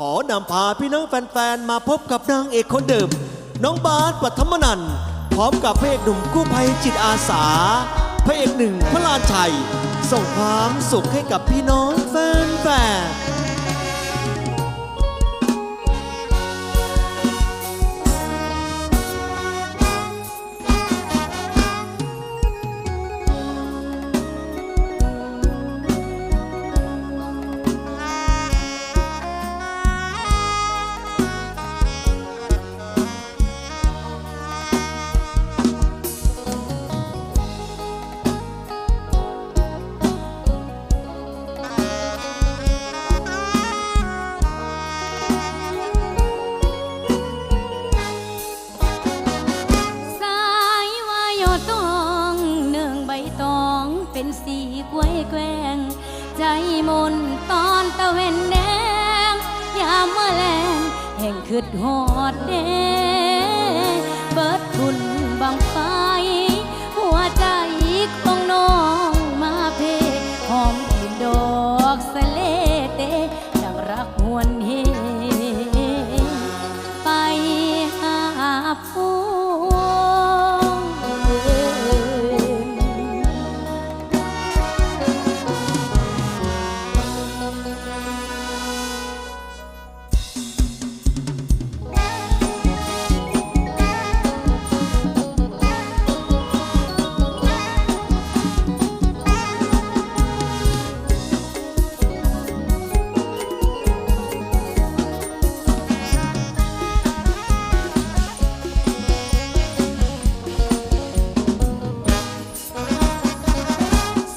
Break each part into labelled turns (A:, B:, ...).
A: ขอนำพาพี่น้องแฟนๆ มาพบกับนางเอกคนเดิม น้องบาสปัทมนันท์พร้อมกับพระเอกหนุ่มกู้ภัยจิตอาสา พระเอกหนึ่งพระลานชัย ส่งความสุขให้กับพี่น้องแฟนๆ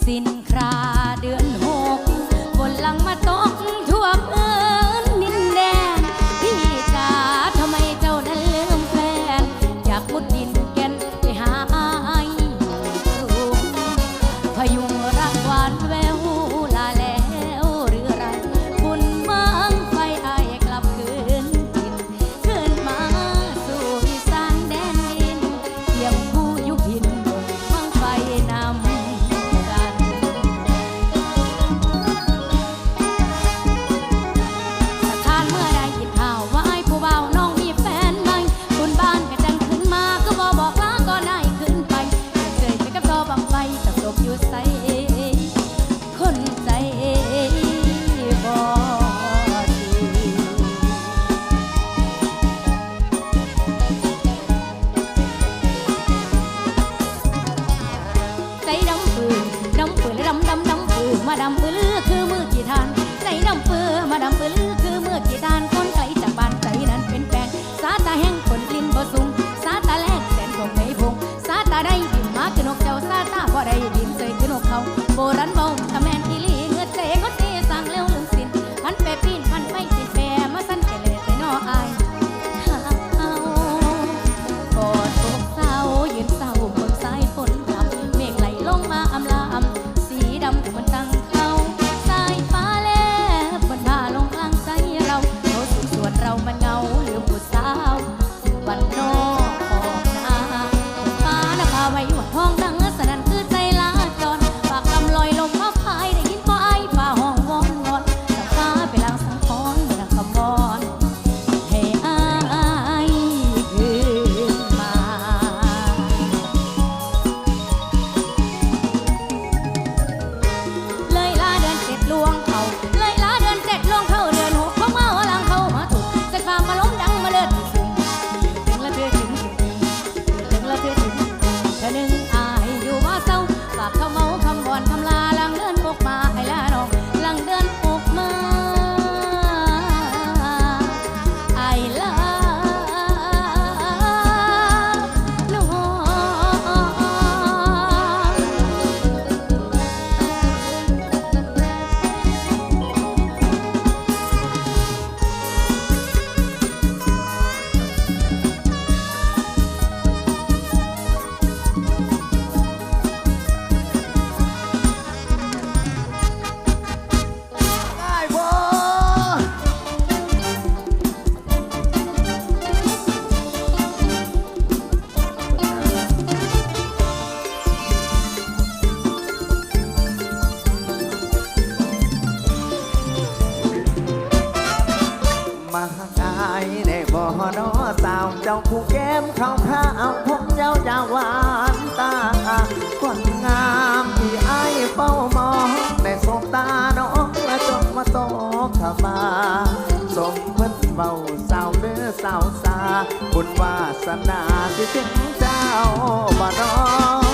B: สิ้นครา
C: บุญวาสนาสิ
D: สิงเจ้าบ่นอ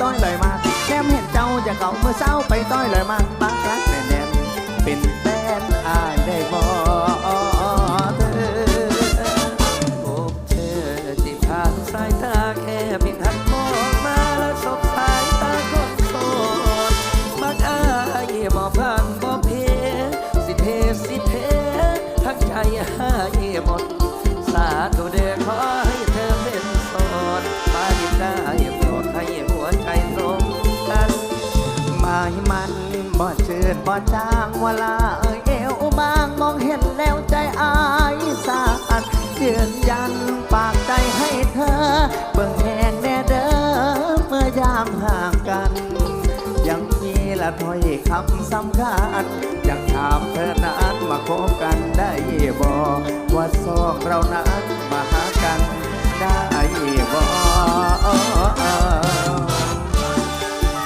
C: ต้อยเลยมาแก้มเห็นเจ้าอย่าเมื่อเศร้าไปต้อยเลยมาบางครั้งแน่นเป็นแฟนอายได้บ่เธอ
D: พบเธอที่ผ่านสายตาแค่เพียงทันมองมาแล้วสบสายตาคนโสดมักอายบ่ผ่านบ่เพสิเทสิเททั้งใจหายหมดสาธุเด้อขอ จื
C: ดบ่จางเวลาเอเอวบางมองเห็นแล้วใจอายสาดยืนยันปากใจให้เธอ เบิ่งแหงแน่เด้อเมื่อยามห่างกัน ยังมีละถ้อยคำสำคัญอยากถามเธอนั้นมาคบกันได้บ่ว่าสองเรานั้นมาหากันได้บ่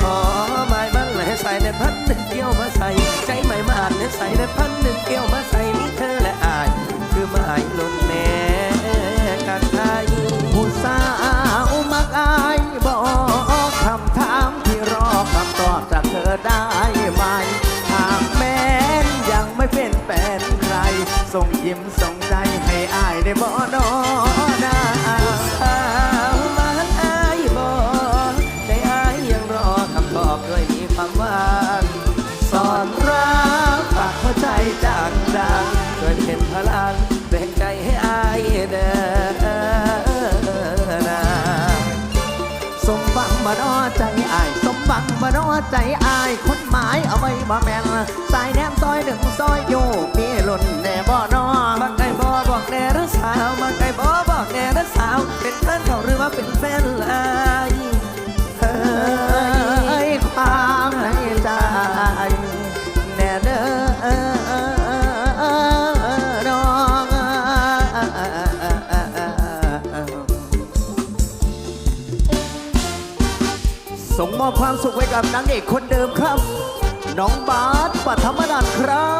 D: ขอไม้มันให้ใส่ในพันหนึ่งเกี่ยวมาใส่ ใจไม้มันให้ใส่ในพันหนึ่งเกี่ยวมาใส่มีเธอและอาย คือไม้ล้นแม่กันไทย
C: ผู้สาวมักอายบอกคำถามที่รอคำตอบจากเธอได้ไหมหากแม้นยังไม่เป็นแฟนใคร ส่งยิ้มส่งใจให้อายได้บ่นอ
D: ใจอายคน
C: หมายเอาไว้บ่แม่นสายแนมซอยหนึ่งซอยอยู่มีหล่นแน่บ่นอ
D: มักไก่บอบอกแน่รักสาวมักไก่บอบอกแน่รักสาว เป็นแฟนเขาหรือว่าเป็นแฟนลาย
C: เอ้ยควา ความสุขไว้กับนางเอกคนเดิมครับ น้องบาสปัทมนันครับ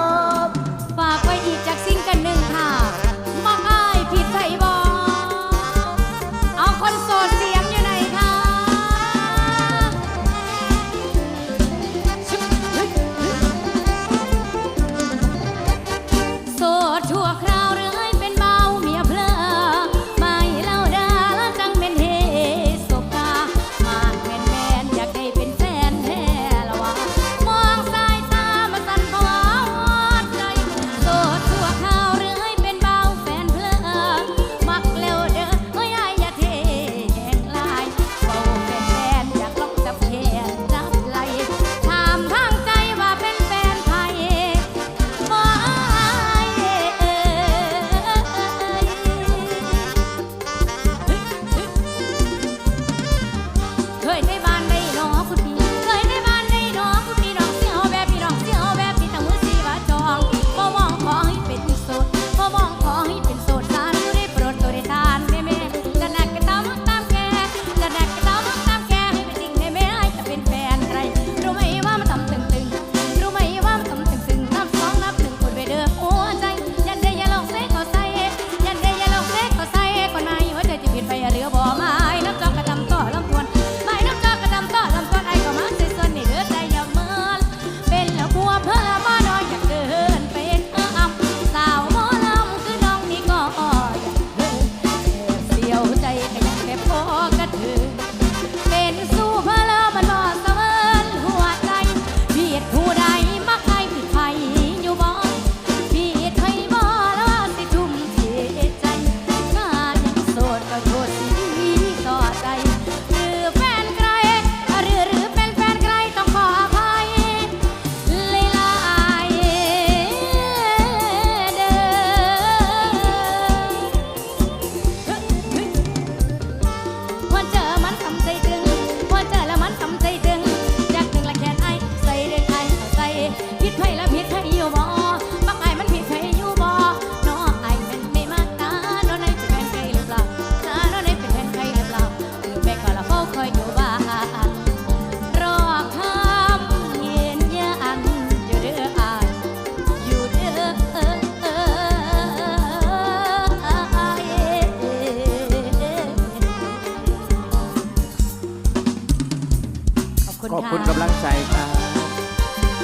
B: อบคุณ
C: ขอบ
B: ค่ะ
C: คุณกำลังใจครับ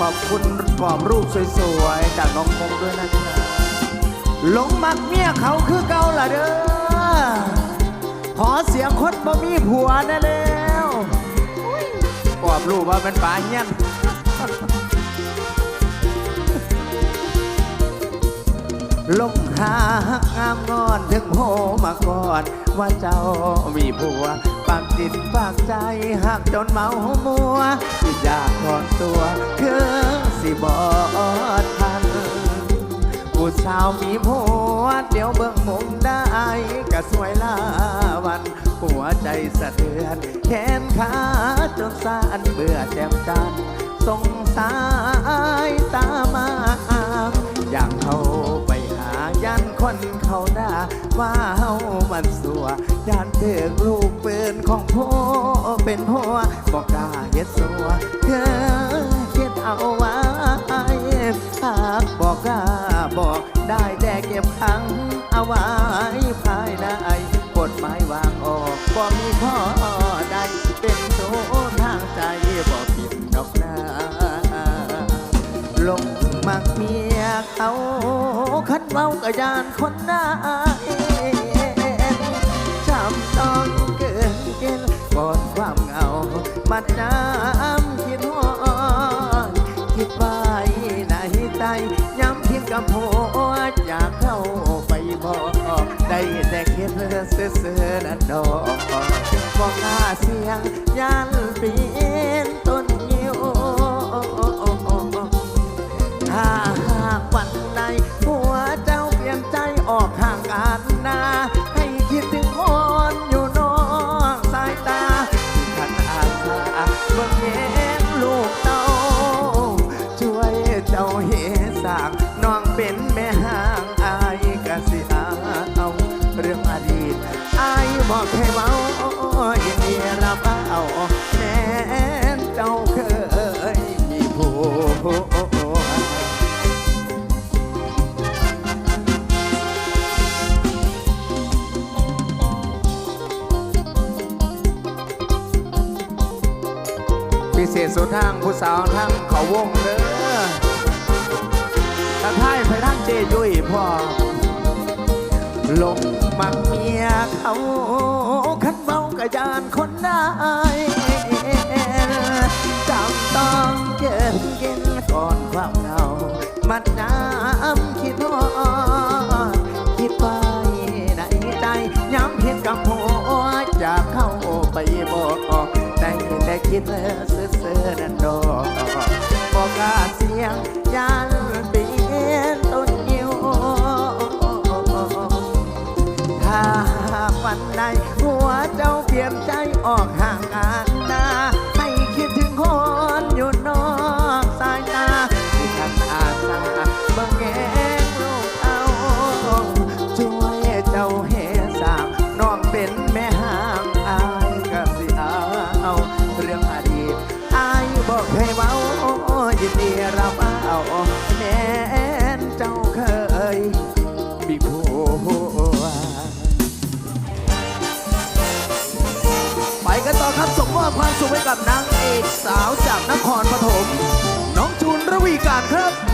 C: ขอบคุณกรอบรูปสวยๆ จากน้องมงด้วยนะครับหลงมักเมียเขาคือเก่าล่ะเด้อ ขอเสียงคนบ่มีผัวได้แล้วกรอบรูปว่าเป็นป่าเงี้ยนลงหางามงอนถึงโหมาก่อน ว่าเจ้ามีผัว ปากจิตปากใจหักจนเมามัวที่อยากถอนตัวคือสิบอดทันผู้สาวมีผัว เดี๋ยวเบิ่งมุมได้ก็สวยลาวัน หัวใจสะเทือนแขนขาจนสานเบื่อแจ่มจันทร์สงสายตามาอยากเข้าไปหา ยันคนเขาด่าว่าเฮามันสัวยานเถือกลูกปืนของพ่อเป็นพ่อบอกกล้าเฮ็ดสัวเธอเฮ็ดเอาไว้หากบอกกล้าบอกได้แต่เก็บขังเอาไว้ภายในกฎหมายวางออกบ่มีข้อใดเป็นโซทางใจบ่ผิดดอกนาลงมักเมียเขา คันเมากระยานคนหน้าจำต้องเกินเกณฑ์กอนความเหงามันน้า พิเศษสุดทางผู้สาวทางเขาวงเด้อทางท้ายไปทางเจยุยพ่อลงมักเมียเขาขันเมากระยานคนได้จำต้องเกินกินก่อนความเหงามันนา แต่คิดเสื้อๆนั่นดอกบอกกาเสียงยันเปลี่ยนต้นยิวถ้าหากวันใดหัวเจ้าเปลี่ยนใจ ครับส่งมอบความสุขให้กับนางเอกสาวจากนครปฐมน้องจูนระวีการครับ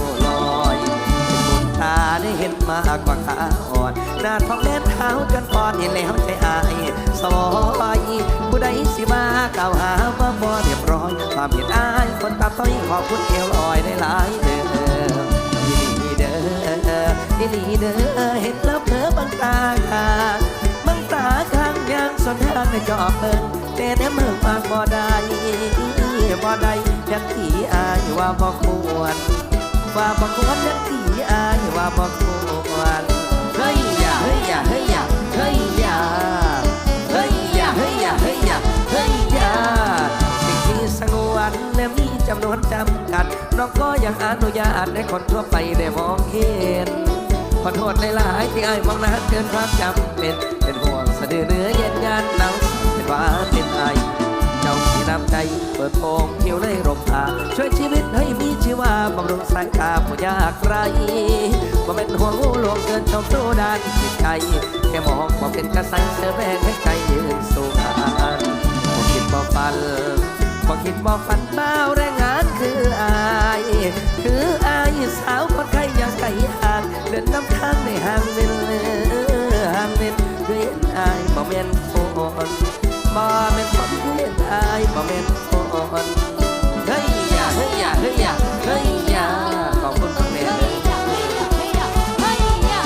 B: วลอยเป็น
D: บุญตาได้เห็นมากกว่าขาอ่อนหน้าท้องแม่เท้าจนอ่อนเห็นแล้วใจอายสอยผู้ใดสิมากล่าวหาว่าบ่เรียบร้อย ความเห็นอายคนตาต้อยขอบคุณเอวลอยได้หลายเด้ออีหลีเด้ออีหลีเด้อเห็นแล้วเผลอบังตาข้างบังตาข้างยังสนทางในจอบเบิ่งแต่แนเมืองมากบ่ได้บ่ได้ยักที่อายว่าบ่ควร ว่าบ่ควรยักที่อายว่าบ่ควรเฮ้ยอย่าเฮ้ยอย่าเฮ้ยอย่าเฮ้ยอย่าเฮ้ยอย่าเฮ้ยอย่าเฮ้ยอย่าเฮ้ยอย่าสิ่งที่สงวนและมีจำนวนจำกัดน้องก็ยังอนุญาตให้คนทั่วไปได้มองเห็นขอโทษหลายๆที่อายมองนานเกินความจำเป็นเป็นห่วงสะดือเนื้อเย็นงานหนาวเป็นว่าเป็นไอ จ้าที่น้ำใจ เปิดโปงเที่ยวในร่มผ้าช่วยชีวิตให้มีชีวาบำรุงสายตาผู้ยากไรบ่เป็นห่วงงูหลวงเกินชมสู้ด้านจิตใจ แค่มองบ่เป็นกระสันเสือแรงให้ใจยืนสู้งานบ่คิดบ่ฟันบ่คิดบ่ฟันบ้าแรงงานคืออาย คืออายสาวคนไข้ยังไก่ห่างเดินน้ำทางในห่างเว้น บ่แม่นคนเฮ้ยอย่าเฮ้ยอย่าเฮ้ยอย่าเฮ้ยอย่าขอบคุณคุณแม่
B: เฮ้ยยาเฮ้ยอย่าเฮ้ยยาเฮ้ยอย่า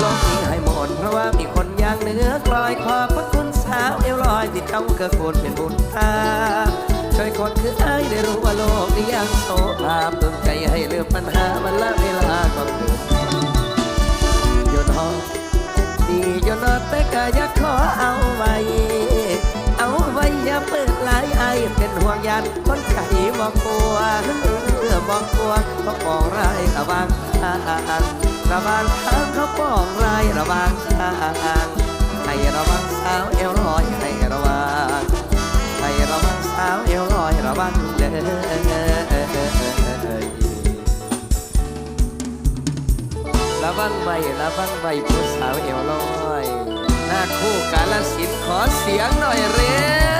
D: โลกนี้ให้หมดเพราะว่ามีคนย่างเนื้อกลอยขอบพระคุณสาวเอวลอยที่เจ้าเกิดคนเป็นบุญตาช่วยคนคือไอายได้รู้ว่าโลกนี้ยังโสภาพเติมใจให้เลืมปัญหามันละเวลาก็เกิดหยุดหอดีหยุดนอนแต่ก็อยากขอเอาไว้ อย่าเปิดหลายไอเป็นห่วงยานคนไข้บอกกลัวเออบอกกลัวเขาปองร้ายระวังทางระวังทางเขาปองร้ายระวังทางให้ระวังสาวเอวลอยให้ระวังให้ระวังสาวเอวลอยระวังเด้อระวังไว้ระวังไว้ผู้สาวเอวลอย หน้าคู่กาลสินธุ์ขอเสียงหน่อยเร็ว